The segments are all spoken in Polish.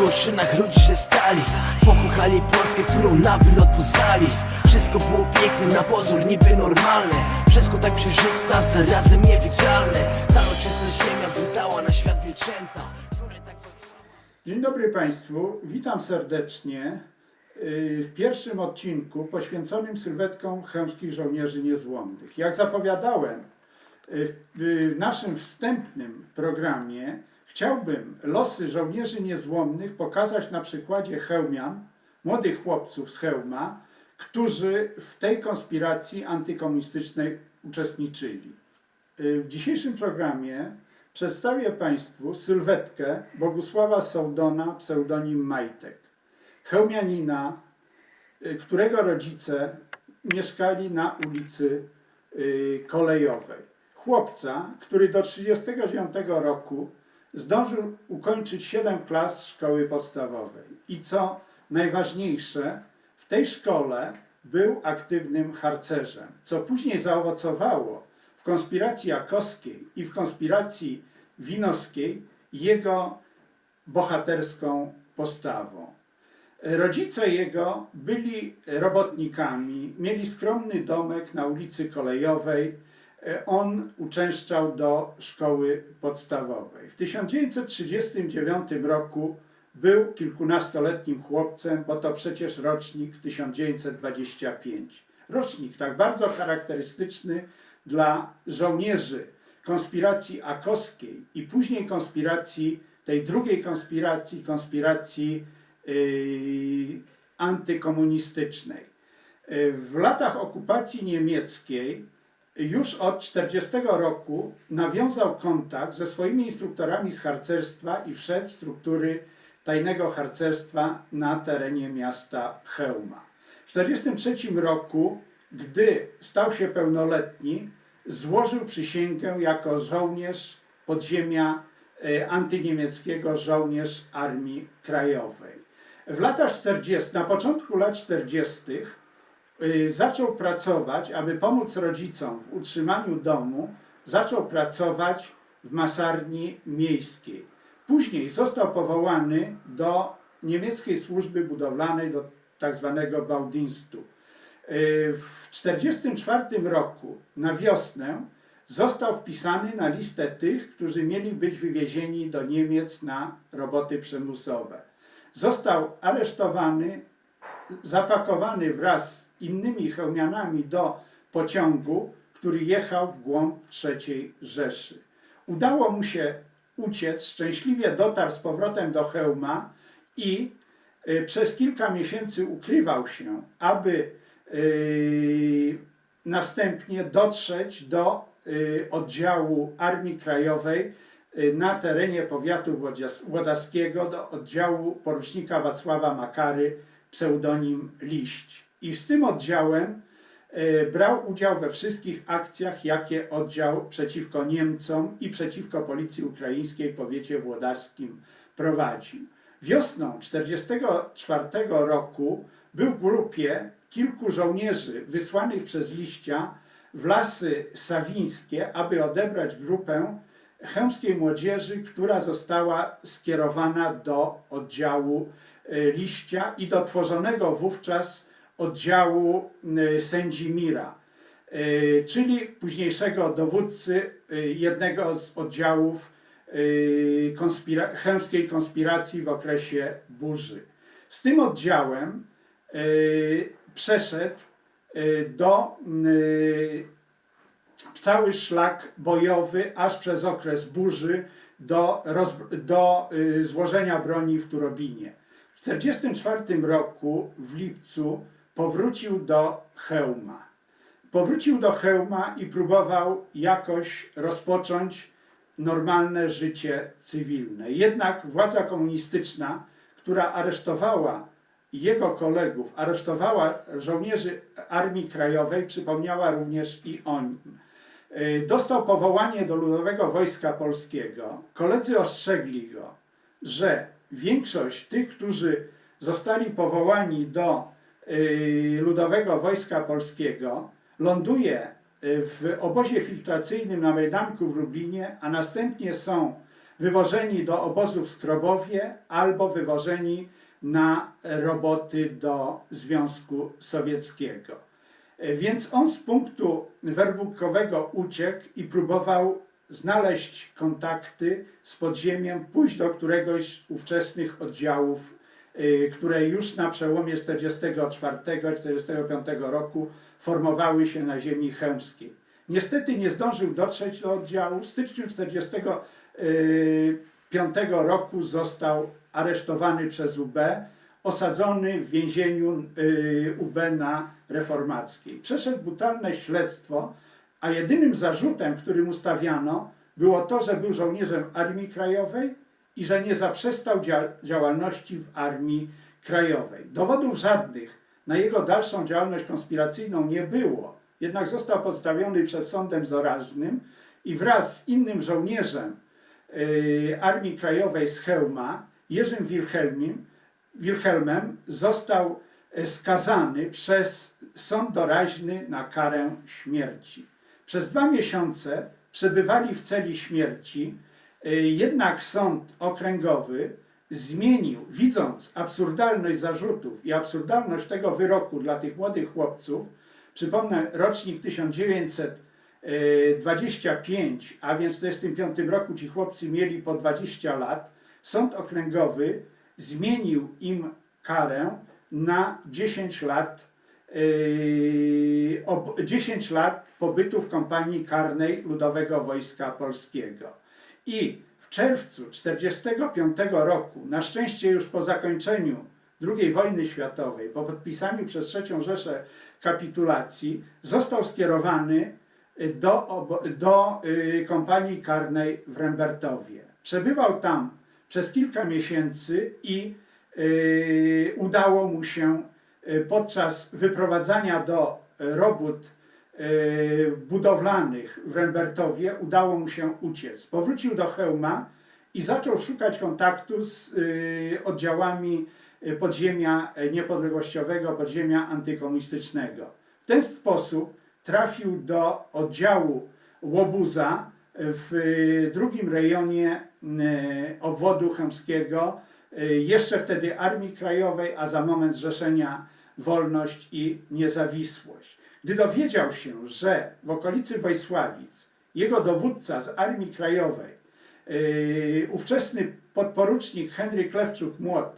wam bajkę o szynach ludzi się stali. Pokochali Polskę, którą na wylot poznali. Wszystko było piękne, na pozór niby normalne. Wszystko tak przejrzysta, zarazem niewidzialne. Ta oczysta ziemia wydała na świat wilczęta tak Dzień dobry Państwu, witam serdecznie yy, w pierwszym odcinku poświęconym sylwetkom chełmskich żołnierzy niezłomnych. Jak zapowiadałem yy, w w naszym wstępnym programie, chciałbym losy żołnierzy niezłomnych pokazać na przykładzie Chełmian, młodych chłopców z Chełma, którzy w tej konspiracji antykomunistycznej uczestniczyli. Y, W dzisiejszym programie przedstawię Państwu sylwetkę Bogusława Sołdona, pseudonim Majtek. Chełmianina, y, którego rodzice mieszkali na ulicy y, Kolejowej. Chłopca, który do 1939 roku zdążył ukończyć 7 klas szkoły podstawowej. I co najważniejsze, w tej szkole był aktywnym harcerzem, co później zaowocowało w konspiracji akowskiej i w konspiracji winowskiej jego bohaterską postawą. Rodzice jego byli robotnikami, mieli skromny domek na ulicy Kolejowej. E, On uczęszczał do szkoły podstawowej. W 1939 roku był kilkunastoletnim chłopcem, bo to przecież rocznik 1925. Rocznik tak bardzo charakterystyczny dla żołnierzy konspiracji akowskiej i później konspiracji, tej drugiej konspiracji, konspiracji yy, antykomunistycznej. Yy, W latach okupacji niemieckiej już od 40 roku nawiązał kontakt ze swoimi instruktorami z harcerstwa i wszedł w struktury tajnego harcerstwa na terenie miasta Chełma. W 1943 roku, gdy stał się pełnoletni, złożył przysięgę jako żołnierz podziemia e, antyniemieckiego, żołnierz Armii Krajowej. W latach 40., na początku lat 40., y, zaczął pracować, aby pomóc rodzicom w utrzymaniu domu, zaczął pracować w masarni miejskiej. Później został powołany do niemieckiej służby budowlanej, do tak zwanego Baudienstu. Y, W 1944 roku na wiosnę został wpisany na listę tych, którzy mieli być wywiezieni do Niemiec na roboty przymusowe. Został aresztowany, zapakowany wraz innymi chełmianami do pociągu, który jechał w głąb III Rzeszy. Udało mu się uciec, szczęśliwie dotarł z powrotem do Chełma i y, przez kilka miesięcy ukrywał się, aby y, następnie dotrzeć do y, oddziału Armii Krajowej na terenie powiatu włodaskiego, do oddziału porucznika Wacława Makary, pseudonim Liść. I z tym oddziałem y, brał udział we wszystkich akcjach, jakie oddział przeciwko Niemcom i przeciwko policji ukraińskiej w powiecie włodaskim prowadził. Wiosną 1944 roku był w grupie kilku żołnierzy wysłanych przez liścia w lasy sawińskie, aby odebrać grupę chełmskiej młodzieży, która została skierowana do oddziału e, liścia i do tworzonego wówczas oddziału e, sędzi Mira, e, czyli późniejszego dowódcy e, jednego z oddziałów konspira- chełmskiej konspiracji w okresie burzy. Z tym oddziałem przeszedł do cały szlak bojowy, aż przez okres burzy do, do y, złożenia broni w Turobinie. W 1944 roku w lipcu powrócił do Chełma. Powrócił do Chełma i próbował jakoś rozpocząć normalne życie cywilne. Jednak władza komunistyczna, która aresztowała jego kolegów, aresztowała żołnierzy Armii Krajowej, przypomniała również i o nim. Y, Dostał powołanie do Ludowego Wojska Polskiego. Koledzy ostrzegli go, że większość tych, którzy zostali powołani do Ludowego Wojska Polskiego, ląduje y, w obozie filtracyjnym na Majdanku w Lublinie, a następnie są wywożeni do obozu w Skrobowie albo wywożeni na roboty do Związku Sowieckiego. E, Więc on z punktu werbukowego uciekł i próbował znaleźć kontakty z podziemiem, pójść do któregoś z ówczesnych oddziałów, y, które już na przełomie 44-45 roku formowały się na ziemi chełmskiej. Niestety nie zdążył dotrzeć do oddziału. W styczniu 45 roku został aresztowany przez UB, osadzony w więzieniu y, UB na Reformackiej. Przeszedł brutalne śledztwo, a jedynym zarzutem, który mu stawiano, było to, że był żołnierzem Armii Krajowej i że nie zaprzestał dzia- działalności w Armii Krajowej. Dowodów żadnych na jego dalszą działalność konspiracyjną nie było, jednak został podstawiony przed sądem zoraźnym i wraz z innym żołnierzem y, Armii Krajowej z Chełma, Jerzym Wilhelmim, Wilhelmem, został e, skazany przez sąd doraźny na karę śmierci. Przez dwa miesiące przebywali w celi śmierci, y, jednak sąd okręgowy zmienił, widząc absurdalność zarzutów i absurdalność tego wyroku dla tych młodych chłopców, przypomnę rocznik 1925, a więc w 1945 roku ci chłopcy mieli po 20 lat, sąd okręgowy zmienił im karę na 10 lat yy, ob- 10 lat pobytu w kompanii karnej Ludowego Wojska Polskiego. I w czerwcu 1945 roku, na szczęście już po zakończeniu II wojny światowej, po podpisaniu przez III Rzeszę kapitulacji, został skierowany do, obo- do y, kompanii karnej w Rembertowie. Przebywał tam przez kilka miesięcy i y, udało mu się y, podczas wyprowadzania do robót y, budowlanych w Rembertowie udało mu się uciec. Powrócił do Chełma i zaczął szukać kontaktu z y, oddziałami y, podziemia niepodległościowego, podziemia antykomunistycznego. W ten sposób trafił do oddziału Łobuza w drugim rejonie obwodu chełmskiego, y, jeszcze wtedy Armii Krajowej, a za moment Zrzeszenia Wolność i Niezawisłość. Gdy dowiedział się, że w okolicy Wojsławic jego dowódca z Armii Krajowej, yy, ówczesny podporucznik Henryk Lewczuk-Młot,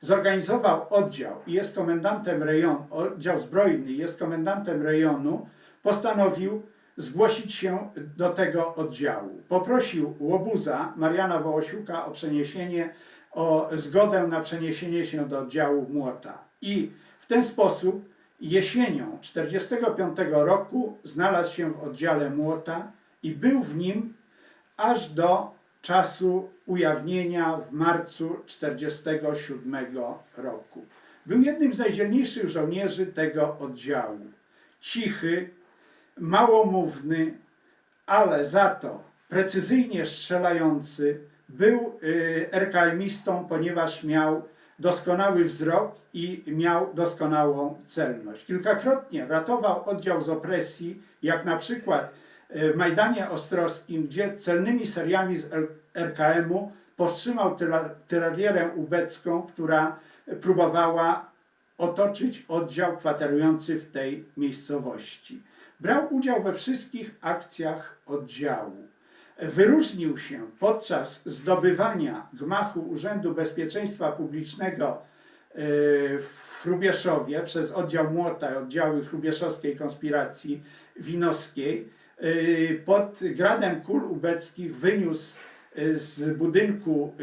zorganizował oddział i jest komendantem rejonu, oddział zbrojny jest komendantem rejonu, postanowił zgłosić się do tego oddziału. Poprosił łobuza Mariana Wołosiuka o przeniesienie, o zgodę na przeniesienie się do oddziału Młota. I w ten sposób jesienią 1945 roku znalazł się w oddziale Młota i był w nim aż do czasu ujawnienia w marcu 1947 roku. Był jednym z najdzielniejszych żołnierzy tego oddziału. Cichy, małomówny, ale za to precyzyjnie strzelający, był y, RKM-istą, ponieważ miał doskonały wzrok i miał doskonałą celność. Kilkakrotnie ratował oddział z opresji, jak na przykład y, w Majdanie Ostrowskim, gdzie celnymi seriami z RKM-u powstrzymał tyralierę ubecką, która próbowała otoczyć oddział kwaterujący w tej miejscowości. Brał udział we wszystkich akcjach oddziału. Wyróżnił się podczas zdobywania gmachu Urzędu Bezpieczeństwa Publicznego e, w Hrubieszowie przez oddział Młota oddziały Hrubieszowskiej Konspiracji Winowskiej. E, Pod gradem kul ubeckich wyniósł e, z budynku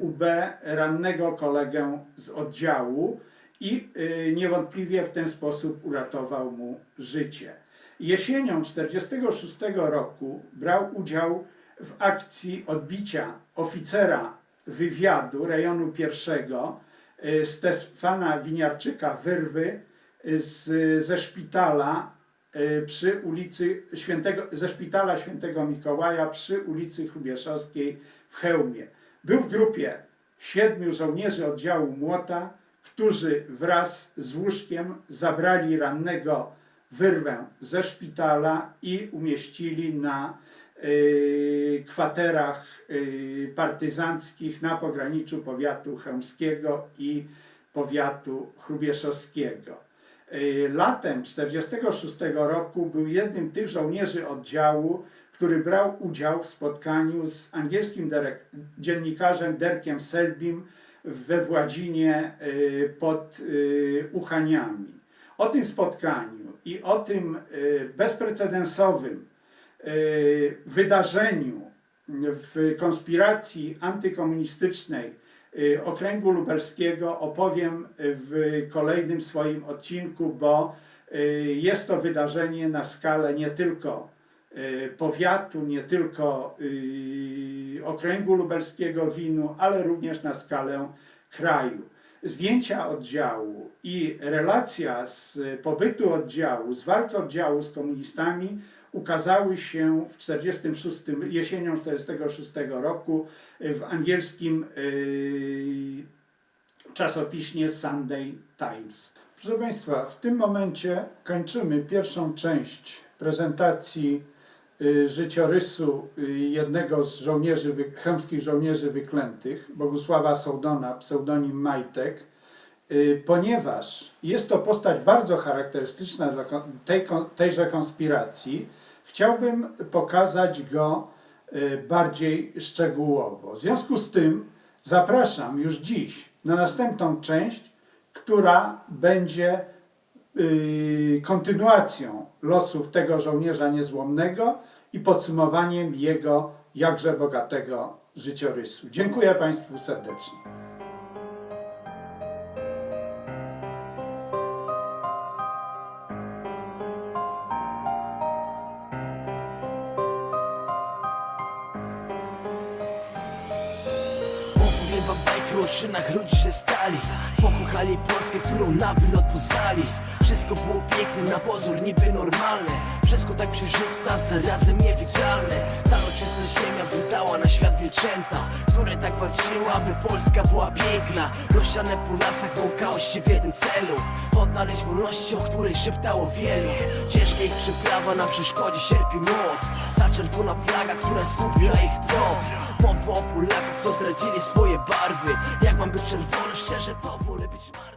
UB rannego kolegę z oddziału i niewątpliwie w ten sposób uratował mu życie. Jesienią 1946 roku brał udział w akcji odbicia oficera wywiadu rejonu pierwszego y, Stefana Winiarczyka Wyrwy y, z, ze szpitala y, przy ulicy Świętego, ze szpitala Świętego Mikołaja przy ulicy Hrubieszowskiej w Chełmie. Był w grupie siedmiu żołnierzy oddziału Młota, którzy wraz z łóżkiem zabrali rannego wyrwę ze szpitala i umieścili na kwaterach y, partyzanckich na pograniczu powiatu chełmskiego i powiatu chrubieszowskiego. Y, Latem 1946 roku był jednym tych żołnierzy oddziału, który brał udział w spotkaniu z angielskim dziennikarzem Derkiem Selbim we Władzinie y, pod y, Uchaniami. O tym spotkaniu i o tym y, bezprecedensowym y, wydarzeniu w konspiracji antykomunistycznej y, Okręgu Lubelskiego opowiem w kolejnym swoim odcinku, bo y, jest to wydarzenie na skalę nie tylko powiatu, nie tylko Okręgu Lubelskiego Winu, ale również na skalę kraju. Zdjęcia oddziału i relacja z pobytu oddziału, z walk oddziału z komunistami ukazały się w 46, jesienią 1946 roku w angielskim y, czasopiśmie Sunday Times. Proszę Państwa, w tym momencie kończymy pierwszą część prezentacji y, życiorysu y, jednego z żołnierzy, chełmskich żołnierzy wyklętych, Bogusława Sołdona, pseudonim Majtek, ponieważ jest to postać bardzo charakterystyczna dla tej, tejże konspiracji, chciałbym pokazać go y, bardziej szczegółowo. W związku z tym zapraszam już dziś na następną część, która będzie y, kontynuacją losów tego żołnierza niezłomnego i podsumowaniem jego jakże bogatego życiorysu. Dziękuję Państwu serdecznie. Wam bajkę o szynach ludzi się stali Pokochali Polskę, którą na wylot poznali. Wszystko było piękne, na pozór niby normalne. Wszystko tak przejrzysta, zarazem niewidzialne. Ta ojczyzna ziemia wydała na świat wielczęta Które tak walczyły, aby Polska była piękna. Rozsiane po lasach błąkało się w jednym celu. Odnaleźć wolności, o której szeptało wielu. Ciężka ich przyprawa na przeszkodzie sierpi młot Ta czerwona flaga, która zgubiła ich tron Mowa o Polakach, co zdradzili swoje barwy. Jak mam być czerwony, szczerze to wolę być martwy